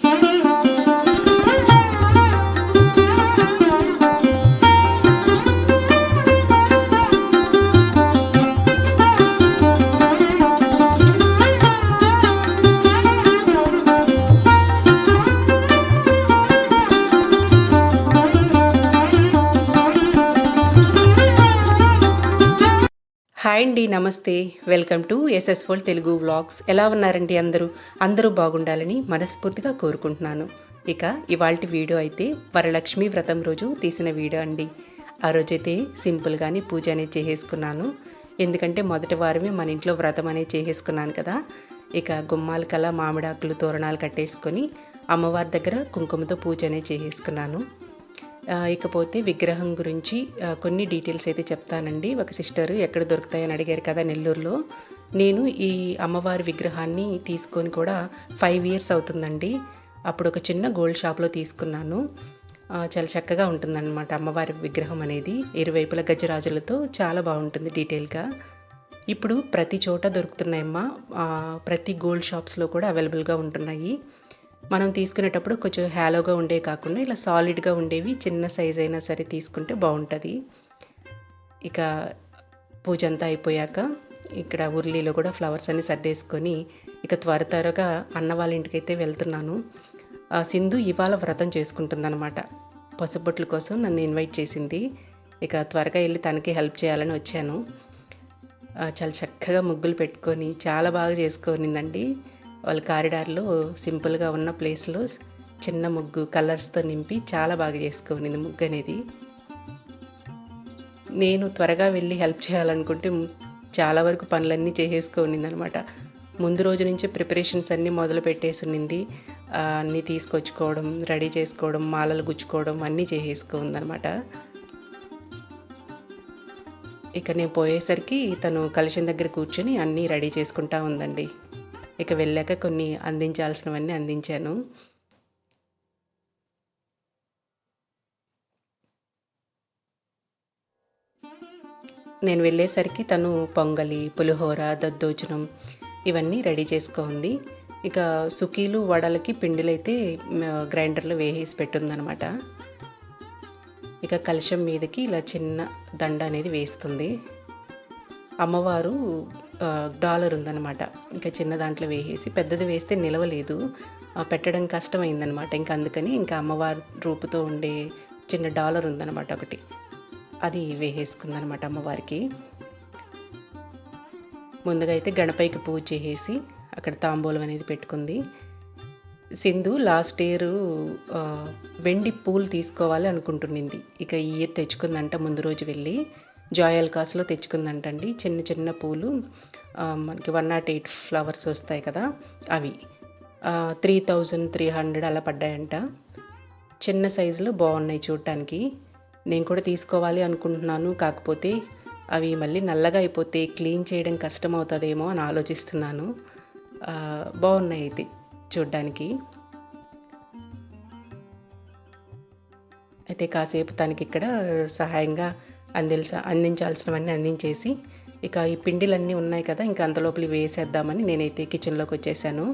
Thank you. Hi అండి నమస్తే. Welcome to ఎస్ఎస్ఫోల్ తెలుగు వ్లాగ్స్. ఎలా ఉన్నారండి అందరూ? అందరూ బాగుండాలని మనస్ఫూర్తిగా కోరుకుంటున్నాను. ఇక ఇవాల్టి వీడియో అయితే వరలక్ష్మి వ్రతం రోజు తీసిన వీడియో అండి. ఆ రోజైతే సింపుల్గానే పూజ అనేది చేసేసుకున్నాను. ఎందుకంటే మొదటి వారమే మన ఇంట్లో వ్రతం అనేది చేసేసుకున్నాను కదా. ఇక గుమ్మాలకల్లా మామిడాకులు తోరణాలు కట్టేసుకొని అమ్మవారి దగ్గర కుంకుమతో పూజ అనేది చేసేసుకున్నాను. ఇకపోతే విగ్రహం గురించి కొన్ని డీటెయిల్స్ అయితే చెప్తానండి. ఒక సిస్టర్ ఎక్కడ దొరుకుతాయని అడిగారు కదా నెల్లూరులో. నేను ఈ అమ్మవారి విగ్రహాన్ని తీసుకొని కూడా ఫైవ్ ఇయర్స్ అవుతుందండి. అప్పుడు ఒక చిన్న గోల్డ్ షాప్లో తీసుకున్నాను. చాలా చక్కగా ఉంటుందన్నమాట అమ్మవారి విగ్రహం అనేది. ఇరువైపుల గజరాజులతో చాలా బాగుంటుంది డీటెయిల్గా. ఇప్పుడు ప్రతి చోట దొరుకుతున్నాయమ్మా. ప్రతి గోల్డ్ షాప్స్లో కూడా అవైలబుల్గా ఉంటున్నాయి. మనం తీసుకునేటప్పుడు కొంచెం హ్యాలోగా ఉండేవి కాకుండా ఇలా సాలిడ్గా ఉండేవి చిన్న సైజ్ అయినా సరే తీసుకుంటే బాగుంటుంది. ఇక పూజ అంతా అయిపోయాక ఇక్కడ ఉర్లీలో కూడా ఫ్లవర్స్ అన్ని సర్దేసుకొని ఇక త్వర త్వరగా అన్న వాళ్ళ ఇంటికైతే వెళ్తున్నాను. ఆ సింధు ఇవాళ వ్రతం చేసుకుంటుందన్నమాట. పసుబొట్ల కోసం నన్ను ఇన్వైట్ చేసింది. ఇక త్వరగా వెళ్ళి తనకి హెల్ప్ చేయాలని వచ్చాను. చాలా చక్కగా ముగ్గులు పెట్టుకొని చాలా బాగా చేసుకొనిందండి. వాళ్ళ కారిడార్లో సింపుల్గా ఉన్న ప్లేస్లో చిన్న ముగ్గు కలర్స్తో నింపి చాలా బాగా చేసుకునింది ముగ్గు అనేది. నేను త్వరగా వెళ్ళి హెల్ప్ చేయాలనుకుంటే చాలా వరకు పనులన్నీ చేసేసుకొనింది అనమాట ముందు రోజు నుంచి ప్రిపరేషన్స్ అన్నీ మొదలు పెట్టేసి అన్నీ తీసుకొచ్చుకోవడం రెడీ చేసుకోవడం మాలలు గుచ్చుకోవడం అన్నీ చేసేసుకుందనమాట ఇక నేను పోయేసరికి తను కలిసిన దగ్గర కూర్చొని అన్నీ రెడీ చేసుకుంటా ఉందండి. ఇక వెళ్ళాక కొన్ని అందించాల్సినవన్నీ అందించాను. నేను వెళ్ళేసరికి తను పొంగలి పులిహోర దద్దోజనం ఇవన్నీ రెడీ చేసుకోంది ఇక సుకీలు వడలకి పిండిలైతే గ్రైండర్లో వేసేసి పెట్టుందనమాట ఇక కలశం మీదకి ఇలా చిన్న దండ అనేది వేస్తుంది. అమ్మవారు డాలర్ ఉందన్నమాట. ఇంకా చిన్న దాంట్లో వేసేసి పెద్దది వేస్తే నిలవలేదు. పెట్టడం కష్టమైందనమాట ఇంకా అందుకని ఇంకా అమ్మవారి రూపుతో ఉండే చిన్న డాలర్ ఉందన్నమాట ఒకటి. అది వేసేసుకుందనమాట అమ్మవారికి. ముందుగా అయితే గణపైకి పూజ చేసేసి అక్కడ తాంబూలం అనేది పెట్టుకుంది. సింధు లాస్ట్ ఇయర్ వెండి పూలు తీసుకోవాలి అనుకుంటున్నింది ఇక ఈ ఇయర్ తెచ్చుకుందంట ముందు రోజు వెళ్ళి. జాయల్ కాస్లో తెచ్చుకుందంటండి. చిన్న చిన్న పూలు మనకి వన్ నాట్ ఎయిట్ ఫ్లవర్స్ వస్తాయి కదా అవి. త్రీ థౌజండ్ త్రీ హండ్రెడ్ అలా పడ్డాయంట. చిన్న సైజులో బాగున్నాయి చూడటానికి నేను కూడా తీసుకోవాలి అనుకుంటున్నాను కాకపోతే అవి మళ్ళీ నల్లగా అయిపోతే క్లీన్ చేయడం కష్టం అవుతుందేమో అని ఆలోచిస్తున్నాను. బాగున్నాయి అయితే చూడ్డానికి. అయితే కాసేపు తనకి ఇక్కడ సహాయంగా అందిల్స అందించాల్సినవన్నీ అందించేసి ఇక ఈ పిండిలన్నీ ఉన్నాయి కదా ఇంకా అంతలోపలి వేసేద్దామని నేనైతే కిచెన్లోకి వచ్చేసాను.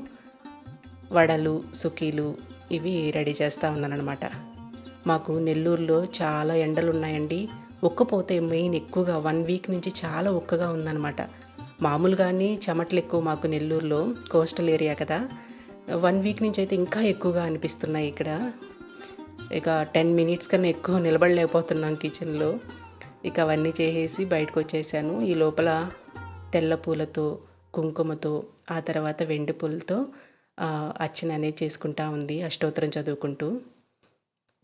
వడలు సుకీలు ఇవి రెడీ చేస్తూ ఉన్నానమాట మాకు నెల్లూరులో చాలా ఎండలు ఉన్నాయండి ఉక్కపోతే మెయిన్ ఎక్కువగా వన్ వీక్ నుంచి చాలా ఉక్కగా ఉందన్నమాట. మామూలుగానే చెమటలు ఎక్కువ మాకు నెల్లూరులో కోస్టల్ ఏరియా కదా. వన్ వీక్ నుంచి అయితే ఇంకా ఎక్కువగా అనిపిస్తున్నాయి ఇక్కడ. ఇక టెన్ మినిట్స్ కన్నా ఎక్కువ నిలబడలేకపోతున్నాం కిచెన్లో. ఇక అవన్నీ చేసేసి బయటకు వచ్చేసాను ఈ లోపల తెల్ల పూలతో కుంకుమతో ఆ తర్వాత వెండి పూలతో అర్చన అనేది చేసుకుంటా ఉంది అష్టోత్తరం చదువుకుంటూ.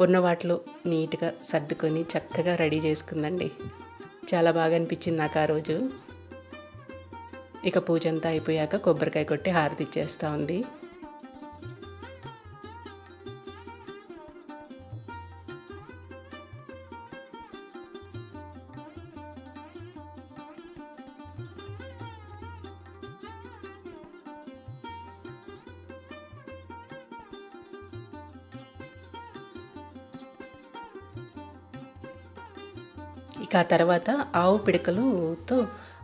ఉన్న వాటిలో నీట్గా సర్దుకొని చక్కగా రెడీ చేసుకుందండి. చాలా బాగా అనిపించింది నాకు ఆ రోజు. ఇక పూజ అంతా అయిపోయాక కొబ్బరికాయ కొట్టి హారతి ఇచ్చేస్తూ ఉంది. ఇక ఆ తర్వాత ఆవు పిడకలుతో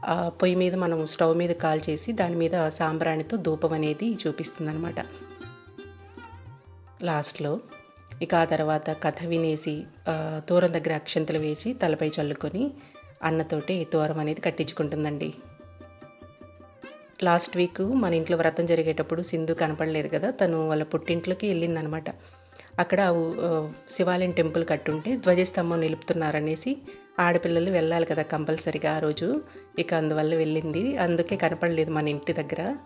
ఆ పొయ్యి మీద మనం స్టవ్ మీద కాల్ చేసి దాని మీద సాంబ్రాణితో ధూపం అనేది చూపిస్తుంది అనమాట లాస్ట్లో ఇక ఆ తర్వాత కథ వినేసి ఆ, తోరం దగ్గర అక్షంతలు వేసి తలపై చల్లుకొని అన్నతోటి తోరం అనేది కట్టించుకుంటుందండి. లాస్ట్ వీక్ మన ఇంట్లో వ్రతం జరిగేటప్పుడు సింధు కనపడలేదు కదా తను వాళ్ళ పుట్టింట్లోకి వెళ్ళిందనమాట అక్కడ శివాలయం టెంపుల్ కట్టుంటే ధ్వజస్తంభం నిలుపుతున్నారనేసి ఆడపిల్లలు వెళ్ళాలి కదా కంపల్సరీగా ఆ రోజు. ఇక అందువల్ల వెళ్ళింది. అందుకే కనపడలేదు మన ఇంటి దగ్గర.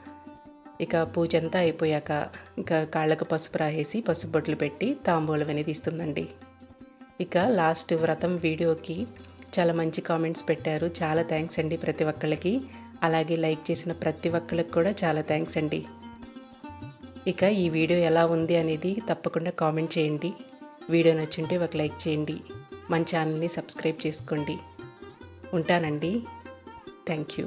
ఇక పూజ అంతా అయిపోయాక ఇక కాళ్ళకు పసుపు రాసేసి పసుపు బొట్లు పెట్టి తాంబూలం అనేది ఇస్తుందండి. ఇక లాస్ట్ వ్రతం వీడియోకి చాలా మంచి కామెంట్స్ పెట్టారు. చాలా థ్యాంక్స్ అండి ప్రతి ఒక్కళ్ళకి. అలాగే లైక్ చేసిన ప్రతి ఒక్కళ్ళకి కూడా చాలా థ్యాంక్స్ అండి. ఇక ఈ వీడియో ఎలా ఉంది అనేది తప్పకుండా కామెంట్ చేయండి. వీడియో నచ్చుంటే ఒక లైక్ చేయండి. మన ఛానల్ని సబ్స్క్రైబ్ చేసుకోండి. ఉంటానండి. Thank you.